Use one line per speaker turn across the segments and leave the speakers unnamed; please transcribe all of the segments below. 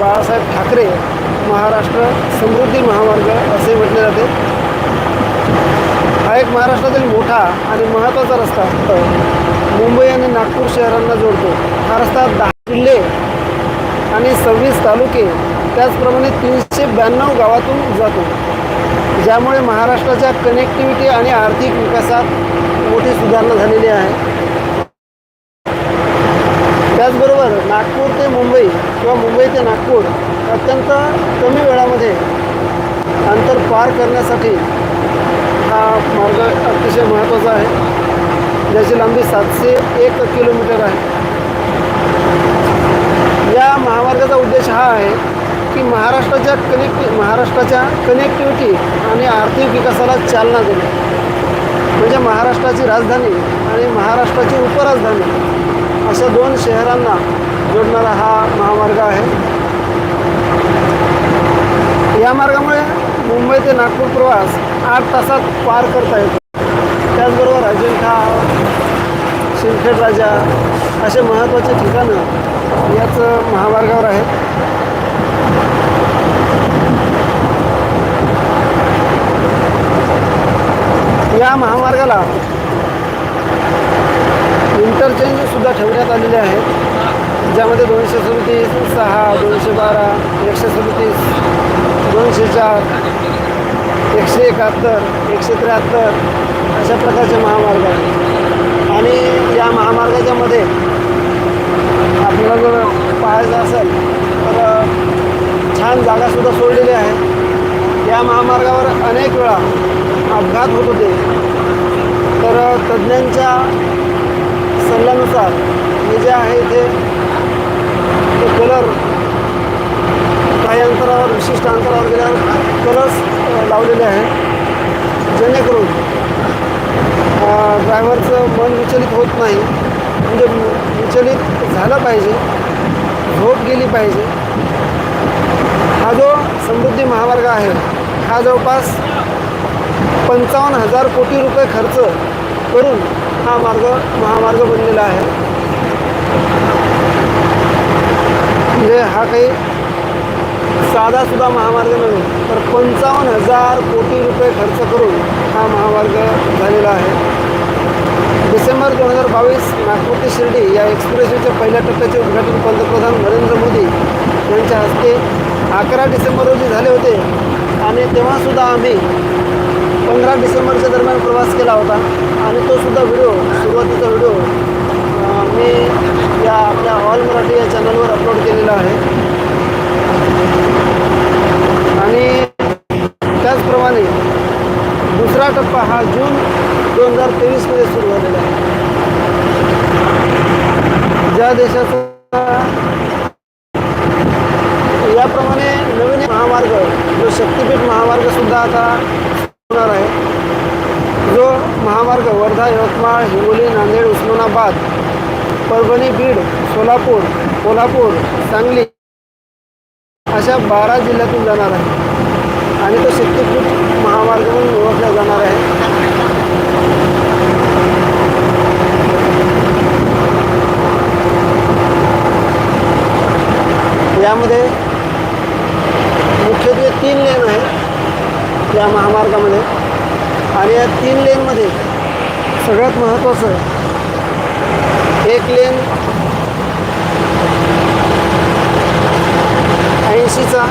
बाळासाहेब ठाकरे महाराष्ट्र समृद्धी महामार्ग असे म्हटले जाते. हा एक महाराष्ट्रातील मोठा आणि महत्त्वाचा रस्ता. मुंबई आणि नागपूर शहरांना जोडतो. हा रस्ता दहा जिल्हे आणि सव्वीस तालुके त्याचप्रमाणे तीनशे ब्याण्णव गावातून जातो. ज्यामुळे महाराष्ट्राच्या कनेक्टिव्हिटी आणि आर्थिक विकासात मोठी सुधारणा झालेली आहे. त्याचबरोबर नागपूर ते मुंबई किंवा मुंबई ते नागपूर अत्यंत कमी वेळामध्ये अंतर पार करण्यासाठी हा मार्ग अतिशय महत्त्वाचा आहे. ज्याची लांबी सातशे एक किलोमीटर आहे. या महामार्गाचा उद्देश हा आहे की महाराष्ट्राच्या कनेक्टि महाराष्ट्राच्या कनेक्टिव्हिटी आणि आर्थिक विकासाला चालना देणे. म्हणजे महाराष्ट्राची राजधानी आणि महाराष्ट्राची उपराजधानी अशा दोन शहरांना जोडणारा हा महामार्ग आहे. या मार्गामुळे मुंबई ते नागपूर प्रवास आठ तासात पार करता येतो. त्याचबरोबर अजिंठा सिंदखेड राजा असे महत्त्वाचे ठिकाणं याच महामार्गावर आहेत. या महामार्गाला इंटरचेंज सुद्धा ठेवण्यात आलेले आहेत. ज्यामध्ये दोनशे सदतीस सहा दोनशे बारा एकशे सदतीस दोनशे चार एकशे एकाहत्तर एकशे त्र्याहत्तर अशा प्रकारचे महामार्ग आहेत. आणि या महामार्गाच्यामध्ये आपल्याला जर पाहायचं असेल तर छान जागासुद्धा सोडलेली आहे. या महामार्गावर अनेक वेळा अपघात होत होते. तर तज्ज्ञांच्या सल्ल्यानुसार हे जे आहे ते ते कलर काही अंतरावर विशिष्ट अंतरावर गेल्यावर कलर्स लावलेले आहेत. जेणेकरून ड्रायव्हरचं मन विचलित होत नाही. म्हणजे विचलित झालं पाहिजे. झोप गेली पाहिजे. हा जो समृद्धी महामार्ग आहे हा जवळपास पंचावन्न हजार कोटी रुपये खर्च करून हा मार्ग महामार्ग बनलेला आहे. म्हणजे हा काही साधासुद्धा महामार्ग नव्हे तर पंचावन्न हजार कोटी रुपये खर्च करून हा महामार्ग झालेला आहे. डिसेंबर दोन हजार बावीस नागपूर ते शिर्डी या एक्सप्रेसवेच्या पहिल्या टप्प्याचे उद्घाटन पंतप्रधान नरेंद्र मोदी यांच्या हस्ते अकरा डिसेंबर रोजी झाले होते. आणि तेव्हासुद्धा आम्ही पंधरा डिसेंबरच्या दरम्यान प्रवास केला होता. आणि तोसुद्धा व्हिडिओ सुरुवातीचा व्हिडिओ मी या आपल्या ऑल मराठी या चॅनलवर अपलोड केलेला आहे. आणि त्याचप्रमाणे दुसरा टप्पा हा जून दोन हजार तेवीसमध्ये सुरू झालेला आहे. ज्या देशाचा याप्रमाणे नवीन महामार्ग जो शक्तीपीठ महामार्ग सुद्धा आता होणार आहे. जो महामार्ग वर्धा यवतमाळ हिंगोली नांदेड उस्मानाबाद परभणी बीड सोलापूर कोल्हापूर सांगली अशा बारा जिल्ह्यातून जाणार आहे. आणि तो शक्तीपीठ महामार्ग म्हणून ओळखला जाणार आहे. यामध्ये मुख्यत्वे तीन लेन आहे या महामार्गामध्ये. आणि या तीन लेनमध्ये सगळ्यात महत्त्वाचं एक लेन ऐंशीचा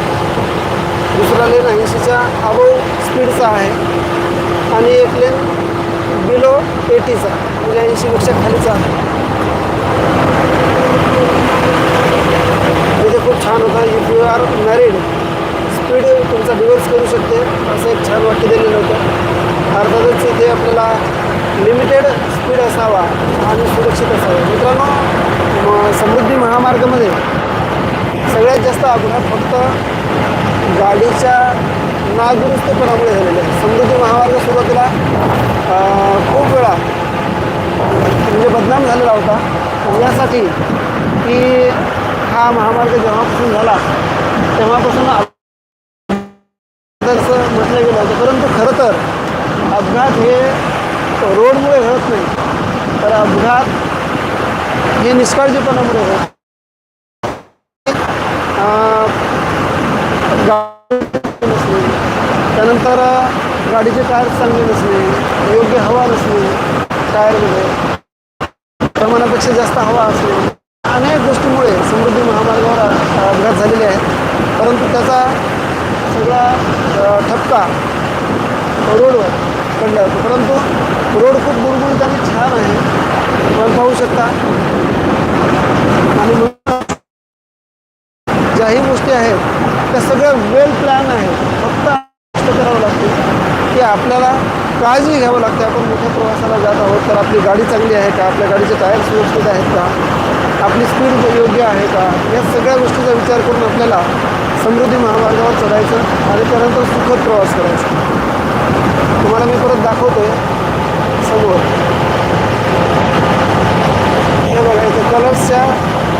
दुसरा लेन ऐंशीच्या अबो स्पीडचा आहे. आणि एक लेन बिलो एटीचा म्हणजे ऐंशीपेक्षा खालीचा आहे. तिथे खूप छान होता. If you are married speed तुमचा डिव्हर्स करू शकते. असं एक छान वाक्य दिलेलं होतं. अर्थातच इथे आपल्याला लिमिटेड स्पीड असावा. आणि सुरक्षित असावं. मित्रांनो समृद्धी महामार्गामध्ये सगळ्यात जास्त अपघात फक्त गाडीच्या नादुरुस्तपणामुळे झालेले आहे. समृद्धी महामार्ग सुरुवातीला खूप वेळा म्हणजे बदनाम झालेला होता. यासाठी की हा महामार्ग जेव्हापासून झाला तेव्हापासून अपघाताचं म्हटलं गेलं होतं. परंतु खरं तर अपघात हे रोडमुळे घडत नाही. तर अपघात. हे निष्काळजीपणामुळे होत. नसणे त्यानंतर गाडीचे टायर चांगले नसणे योग्य हवा नसणे टायरमध्ये प्रमाणापेक्षा जास्त हवा असणे अनेक गोष्टीमुळे समृद्धी महामार्गावर अपघात झालेले आहेत. परंतु त्याचा सगळा ठपका रोडवर पडला होतो. परंतु रोड खूप गुरगुरीत आणि छान आहे. आपण पाहू शकता. आणि ज्याही गोष्टी आहेत त्या सगळ्या वेल प्लॅन आहेत. फक्त गोष्ट करावं लागते. की आपल्याला काळजी घ्यावं लागते. आपण मोठ्या प्रवासाला जात आहोत तर आपली गाडी चांगली आहे का? आपल्या गाडीचे टायर्स व्यवस्थित आहेत का? आपली स्पीड योग्य आहे का? या सगळ्या गोष्टीचा विचार करून आपल्याला समृद्धी महामार्गावर चढायचं आणि त्यानंतर सुखद प्रवास करायचा. तुम्हाला मी परत दाखवतोय समोर. हे बघा इथे कलर्सच्या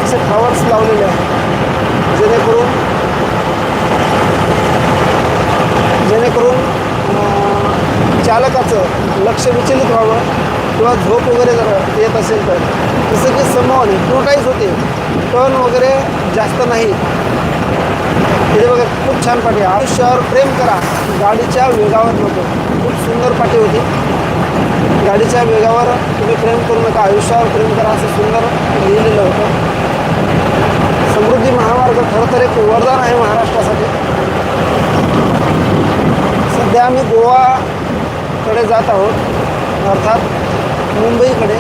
असे फ्लॉवर्स लावलेले आहेत. जेणेकरून जेणेकरून चालकाचं लक्ष विचलित व्हावं किंवा झोप वगैरे जर येत असेल तर. जसं की समोर प्रोटाईज होते टर्न वगैरे जास्त नाही. इथे बघा खूप छान पाठी आयुष्यावर प्रेम करा. गाडीच्या वेगावर नको सुंदर पाठी होती. गाडीच्या वेगावर तुम्ही प्रेम करू नका आयुष्यावर प्रेम करा असं सुंदर लिहिलेलं होतं. समृद्धी महामार्ग खरं तर एक वरदान आहे महाराष्ट्रासाठी. सध्या आम्ही गोवाकडे जात आहोत. अर्थात मुंबईकडे.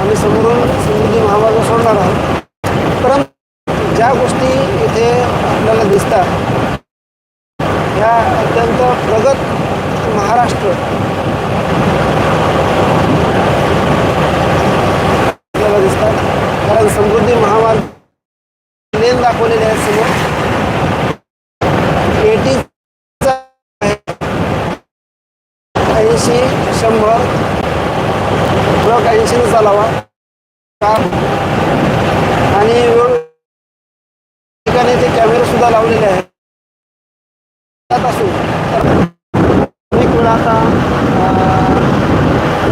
आम्ही समोरून समृद्धी महामार्ग सोडणार आहोत. परंतु ज्या गोष्टी इथे आपल्याला दिसतात ह्या अत्यंत प्रगत महाराष्ट्र. आपल्याला दिसतात. कारण समृद्धी महामार्ग लेन दाखवलेले आहेत समोर. एटी ऐंशी शंभर. ट्रक ऐंशीने चालावा. आणि ठिकाणी ते कॅमेरे सुद्धा लावलेले आहेत. असून तर आता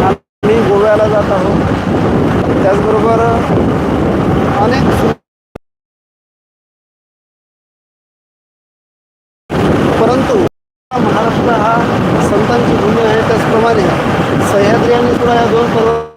आम्ही गोव्याला जात आहोत. त्याचबरोबर अनेक परंतु महाराष्ट्र हा संतांची भूमी आहे त्याचप्रमाणे सह्याद्री आणि तुरा या दोन पर्वत